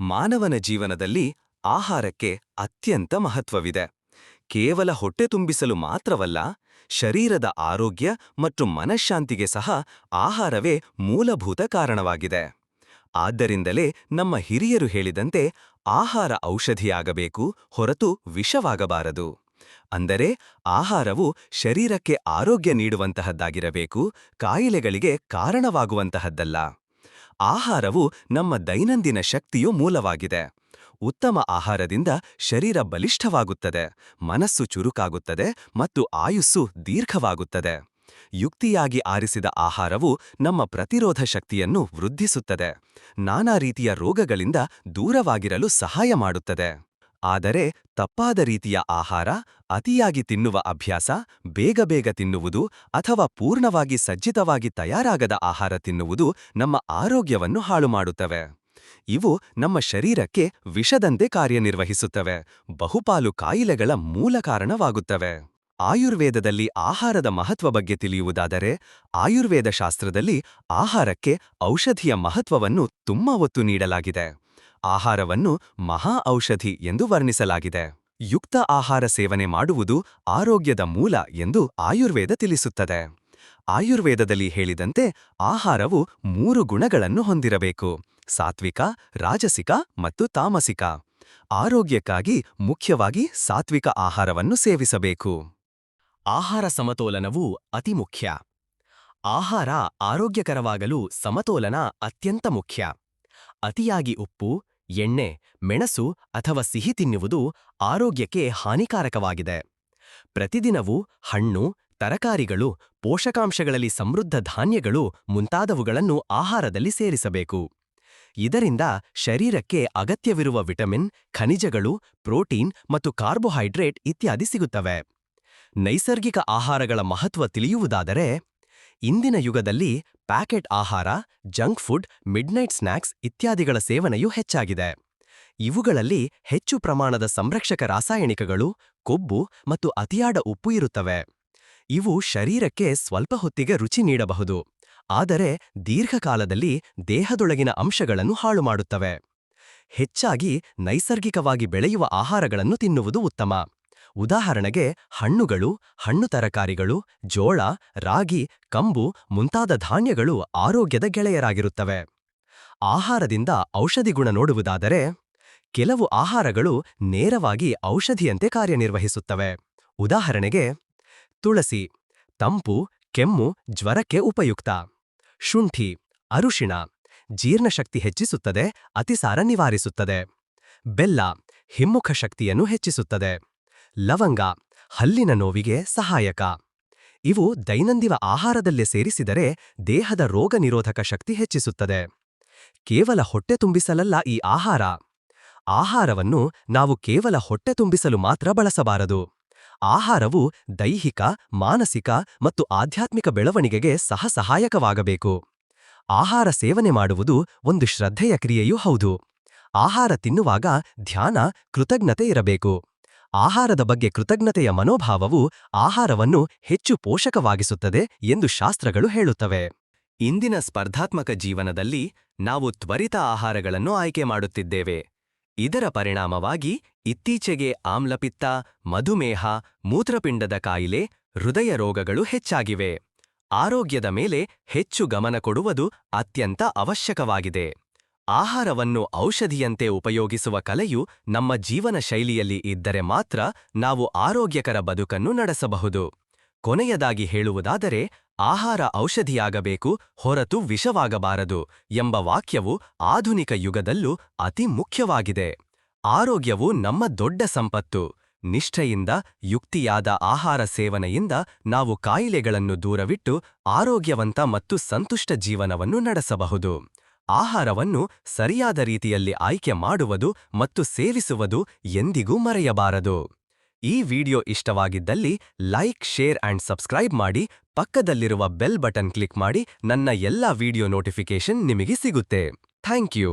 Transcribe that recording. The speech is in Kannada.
ಮಾನವನ ಜೀವನದಲ್ಲಿ ಆಹಾರಕ್ಕೆ ಅತ್ಯಂತ ಮಹತ್ವವಿದೆ. ಕೇವಲ ಹೊಟ್ಟೆ ತುಂಬಿಸಲು ಮಾತ್ರವಲ್ಲ, ಶರೀರದ ಆರೋಗ್ಯ ಮತ್ತು ಮನಃಶಾಂತಿಗೆ ಸಹ ಆಹಾರವೇ ಮೂಲಭೂತ ಕಾರಣವಾಗಿದೆ. ಆದ್ದರಿಂದಲೇ ನಮ್ಮ ಹಿರಿಯರು ಹೇಳಿದಂತೆ ಆಹಾರ ಔಷಧಿಯಾಗಬೇಕು ಹೊರತು ವಿಷವಾಗಬಾರದು. ಅಂದರೆ ಆಹಾರವು ಶರೀರಕ್ಕೆ ಆರೋಗ್ಯ ನೀಡುವಂತಹದ್ದಾಗಿರಬೇಕು, ಕಾಯಿಲೆಗಳಿಗೆ ಕಾರಣವಾಗುವಂತಹದ್ದಲ್ಲ. ಆಹಾರವು ನಮ್ಮ ದೈನಂದಿನ ಶಕ್ತಿಯು ಮೂಲವಾಗಿದೆ. ಉತ್ತಮ ಆಹಾರದಿಂದ ಶರೀರ ಬಲಿಷ್ಠವಾಗುತ್ತದೆ, ಮನಸ್ಸು ಚುರುಕಾಗುತ್ತದೆ ಮತ್ತು ಆಯುಸ್ಸು ದೀರ್ಘವಾಗುತ್ತದೆ. ಯುಕ್ತಿಯಾಗಿ ಆರಿಸಿದ ಆಹಾರವು ನಮ್ಮ ಪ್ರತಿರೋಧ ಶಕ್ತಿಯನ್ನು ವೃದ್ಧಿಸುತ್ತದೆ, ನಾನಾ ರೀತಿಯ ರೋಗಗಳಿಂದ ದೂರವಾಗಿರಲು ಸಹಾಯ ಮಾಡುತ್ತದೆ. ಆದರೆ ತಪ್ಪಾದ ರೀತಿಯ ಆಹಾರ, ಅತಿಯಾಗಿ ತಿನ್ನುವ ಅಭ್ಯಾಸ, ಬೇಗ ಬೇಗ ತಿನ್ನುವುದು ಅಥವಾ ಪೂರ್ಣವಾಗಿ ಸಜ್ಜಿತವಾಗಿ ತಯಾರಾಗದ ಆಹಾರ ತಿನ್ನುವುದು ನಮ್ಮ ಆರೋಗ್ಯವನ್ನು ಹಾಳು ಮಾಡುತ್ತವೆ ಇವು ನಮ್ಮ ಶರೀರಕ್ಕೆ ವಿಷದಂತೆ ಕಾರ್ಯನಿರ್ವಹಿಸುತ್ತವೆ, ಬಹುಪಾಲು ಕಾಯಿಲೆಗಳ ಮೂಲ ಕಾರಣವಾಗುತ್ತವೆ. ಆಯುರ್ವೇದದಲ್ಲಿ ಆಹಾರದ ಮಹತ್ವ ಬಗ್ಗೆ ತಿಳಿಯುವುದಾದರೆ ಆಯುರ್ವೇದ ಶಾಸ್ತ್ರದಲ್ಲಿ ಆಹಾರಕ್ಕೆ ಔಷಧಿಯ ಮಹತ್ವವನ್ನು ತುಂಬ ಒತ್ತು ನೀಡಲಾಗಿದೆ. ಆಹಾರವನ್ನು ಮಹಾ ಔಷಧಿ ಎಂದು ವರ್ಣಿಸಲಾಗಿದೆ. ಯುಕ್ತ ಆಹಾರ ಸೇವನೆ ಮಾಡುವುದು ಆರೋಗ್ಯದ ಮೂಲ ಎಂದು ಆಯುರ್ವೇದ ತಿಳಿಸುತ್ತದೆ. ಆಯುರ್ವೇದದಲ್ಲಿ ಹೇಳಿದಂತೆ ಆಹಾರವು ಮೂರು ಗುಣಗಳನ್ನು ಹೊಂದಿರಬೇಕು. ಸಾತ್ವಿಕ, ರಾಜಸಿಕ ಮತ್ತು ತಾಮಸಿಕ. ಆರೋಗ್ಯಕ್ಕಾಗಿ ಮುಖ್ಯವಾಗಿ ಸಾತ್ವಿಕ ಆಹಾರವನ್ನು ಸೇವಿಸಬೇಕು. ಆಹಾರ ಸಮತೋಲನವು ಅತಿ ಮುಖ್ಯ. ಆಹಾರ ಆರೋಗ್ಯಕರವಾಗಲು ಸಮತೋಲನ ಅತ್ಯಂತ ಮುಖ್ಯ. ಅತಿಯಾಗಿ ಉಪ್ಪು ಎಣ್ಣೆ, ಮೆಣಸು ಅಥವಾ ಸಿಹಿ ತಿನ್ನುವುದು ಆರೋಗ್ಯಕ್ಕೆ ಹಾನಿಕಾರಕವಾಗಿದೆ. ಪ್ರತಿದಿನವೂ ಹಣ್ಣು, ತರಕಾರಿಗಳು, ಪೋಷಕಾಂಶಗಳಲ್ಲಿ ಸಮೃದ್ಧ ಧಾನ್ಯಗಳು ಮುಂತಾದವುಗಳನ್ನು ಆಹಾರದಲ್ಲಿ ಸೇರಿಸಬೇಕು. ಇದರಿಂದ ಶರೀರಕ್ಕೆ ಅಗತ್ಯವಿರುವ ವಿಟಮಿನ್, ಖನಿಜಗಳು, ಪ್ರೋಟೀನ್ ಮತ್ತು ಕಾರ್ಬೋಹೈಡ್ರೇಟ್ ಇತ್ಯಾದಿ ಸಿಗುತ್ತವೆ. ನೈಸರ್ಗಿಕ ಆಹಾರಗಳ ಮಹತ್ವ ತಿಳಿಯುವುದಾದರೆ ಇಂದಿನ ಯುಗದಲ್ಲಿ ಪ್ಯಾಕೆಟ್ ಆಹಾರ, ಜಂಕ್ ಫುಡ್, ಮಿಡ್ನೈಟ್ ಸ್ನ್ಯಾಕ್ಸ್ ಇತ್ಯಾದಿಗಳ ಸೇವನೆಯು ಹೆಚ್ಚಾಗಿದೆ. ಇವುಗಳಲ್ಲಿ ಹೆಚ್ಚು ಪ್ರಮಾಣದ ಸಂರಕ್ಷಕ ರಾಸಾಯನಿಕಗಳು, ಕೊಬ್ಬು ಮತ್ತು ಅತಿಯಾದ ಉಪ್ಪು ಇರುತ್ತವೆ. ಇವು ಶರೀರಕ್ಕೆ ಸ್ವಲ್ಪ ಹೊತ್ತಿಗೆ ರುಚಿ ನೀಡಬಹುದು, ಆದರೆ ದೀರ್ಘಕಾಲದಲ್ಲಿ ದೇಹದೊಳಗಿನ ಅಂಶಗಳನ್ನು ಹಾಳು ಮಾಡುತ್ತವೆ ಹೆಚ್ಚಾಗಿ ನೈಸರ್ಗಿಕವಾಗಿ ಬೆಳೆಯುವ ಆಹಾರಗಳನ್ನು ತಿನ್ನುವುದು ಉತ್ತಮ. ಉದಾಹರಣೆಗೆ ಹಣ್ಣುಗಳು, ಹಣ್ಣು ತರಕಾರಿಗಳು, ಜೋಳ, ರಾಗಿ, ಕಂಬು ಮುಂತಾದ ಧಾನ್ಯಗಳು ಆರೋಗ್ಯದ ಗೆಳೆಯರಾಗಿರುತ್ತವೆ. ಆಹಾರದಿಂದ ಔಷಧಿ ಗುಣ ನೋಡುವುದಾದರೆ ಕೆಲವು ಆಹಾರಗಳು ನೇರವಾಗಿ ಔಷಧಿಯಂತೆ ಕಾರ್ಯನಿರ್ವಹಿಸುತ್ತವೆ. ಉದಾಹರಣೆಗೆ ತುಳಸಿ, ತಂಪು, ಕೆಮ್ಮು, ಜ್ವರಕ್ಕೆ ಉಪಯುಕ್ತ. ಶುಂಠಿ, ಅರುಶಿಣ ಜೀರ್ಣಶಕ್ತಿ ಹೆಚ್ಚಿಸುತ್ತದೆ, ಅತಿಸಾರ ನಿವಾರಿಸುತ್ತದೆ. ಬೆಲ್ಲ, ಹಿಮ್ಮುಖ ಶಕ್ತಿಯನ್ನು ಹೆಚ್ಚಿಸುತ್ತದೆ. ಲವಂಗ, ಹಲ್ಲಿನ ನೋವಿಗೆ ಸಹಾಯಕ. ಇವು ದೈನಂದಿನ ಆಹಾರದಲ್ಲೇ ಸೇರಿಸಿದರೆ ದೇಹದ ರೋಗ ನಿರೋಧಕ ಶಕ್ತಿ ಹೆಚ್ಚಿಸುತ್ತದೆ. ಕೇವಲ ಹೊಟ್ಟೆ ತುಂಬಿಸಲಲ್ಲ ಈ ಆಹಾರ. ಆಹಾರವನ್ನು ನಾವು ಕೇವಲ ಹೊಟ್ಟೆ ತುಂಬಿಸಲು ಮಾತ್ರ ಬಳಸಬಾರದು. ಆಹಾರವು ದೈಹಿಕ, ಮಾನಸಿಕ ಮತ್ತು ಆಧ್ಯಾತ್ಮಿಕ ಬೆಳವಣಿಗೆಗೆ ಸಹ ಸಹಾಯಕವಾಗಬೇಕು. ಆಹಾರ ಸೇವನೆ ಮಾಡುವುದು ಒಂದು ಶ್ರದ್ಧೆಯ ಕ್ರಿಯೆಯೂ ಹೌದು. ಆಹಾರ ತಿನ್ನುವಾಗ ಧ್ಯಾನ, ಕೃತಜ್ಞತೆ ಇರಬೇಕು. ಆಹಾರದ ಬಗ್ಗೆ ಕೃತಜ್ಞತೆಯ ಮನೋಭಾವವು ಆಹಾರವನ್ನು ಹೆಚ್ಚು ಪೋಷಕವಾಗಿಸುತ್ತದೆ ಎಂದು ಶಾಸ್ತ್ರಗಳು ಹೇಳುತ್ತವೆ. ಇಂದಿನ ಸ್ಪರ್ಧಾತ್ಮಕ ಜೀವನದಲ್ಲಿ ನಾವು ತ್ವರಿತ ಆಹಾರಗಳನ್ನು ಆಯ್ಕೆ ಮಾಡುತ್ತಿದ್ದೇವೆ. ಇದರ ಪರಿಣಾಮವಾಗಿ ಇತ್ತೀಚೆಗೆ ಆಮ್ಲಪಿತ್ತ, ಮಧುಮೇಹ, ಮೂತ್ರಪಿಂಡದ ಕಾಯಿಲೆ, ಹೃದಯ ರೋಗಗಳು ಹೆಚ್ಚಾಗಿವೆ. ಆರೋಗ್ಯದ ಮೇಲೆ ಹೆಚ್ಚು ಗಮನ ಕೊಡುವುದು ಅತ್ಯಂತ ಅವಶ್ಯಕವಾಗಿದೆ. ಆಹಾರವನ್ನು ಔಷಧಿಯಂತೆ ಉಪಯೋಗಿಸುವ ಕಲೆಯು ನಮ್ಮ ಜೀವನ ಶೈಲಿಯಲ್ಲಿ ಇದ್ದರೆ ಮಾತ್ರ ನಾವು ಆರೋಗ್ಯಕರ ಬದುಕನ್ನು ನಡೆಸಬಹುದು. ಕೊನೆಯದಾಗಿ ಹೇಳುವುದಾದರೆ, ಆಹಾರ ಔಷಧಿಯಾಗಬೇಕು, ಹೊರತು ವಿಷವಾಗಬಾರದು ಎಂಬ ವಾಕ್ಯವು ಆಧುನಿಕ ಯುಗದಲ್ಲೂ ಅತಿ ಮುಖ್ಯವಾಗಿದೆ. ಆರೋಗ್ಯವು ನಮ್ಮ ದೊಡ್ಡ ಸಂಪತ್ತು. ನಿಷ್ಠೆಯಿಂದ, ಯುಕ್ತಿಯಾದ ಆಹಾರ ಸೇವನೆಯಿಂದ ನಾವು ಕಾಯಿಲೆಗಳನ್ನು ದೂರವಿಟ್ಟು ಆರೋಗ್ಯವಂತ ಮತ್ತು ಸಂತುಷ್ಟ ಜೀವನವನ್ನು ನಡೆಸಬಹುದು. ಆಹಾರವನ್ನು ಸರಿಯಾದ ರೀತಿಯಲ್ಲಿ ಆಯ್ಕೆ ಮಾಡುವುದು ಮತ್ತು ಸೇವಿಸುವುದು ಎಂದಿಗೂ ಮರೆಯಬಾರದು. ಈ ವಿಡಿಯೋ ಇಷ್ಟವಾಗಿದ್ದಲ್ಲಿ ಲೈಕ್, ಶೇರ್ ಆಂಡ್ ಸಬ್ಸ್ಕ್ರೈಬ್ ಮಾಡಿ, ಪಕ್ಕದಲ್ಲಿರುವ ಬೆಲ್ ಬಟನ್ ಕ್ಲಿಕ್ ಮಾಡಿ, ನನ್ನ ಎಲ್ಲ ವಿಡಿಯೋ ನೋಟಿಫಿಕೇಷನ್ ನಿಮಗೆ ಸಿಗುತ್ತೆ. Thank you.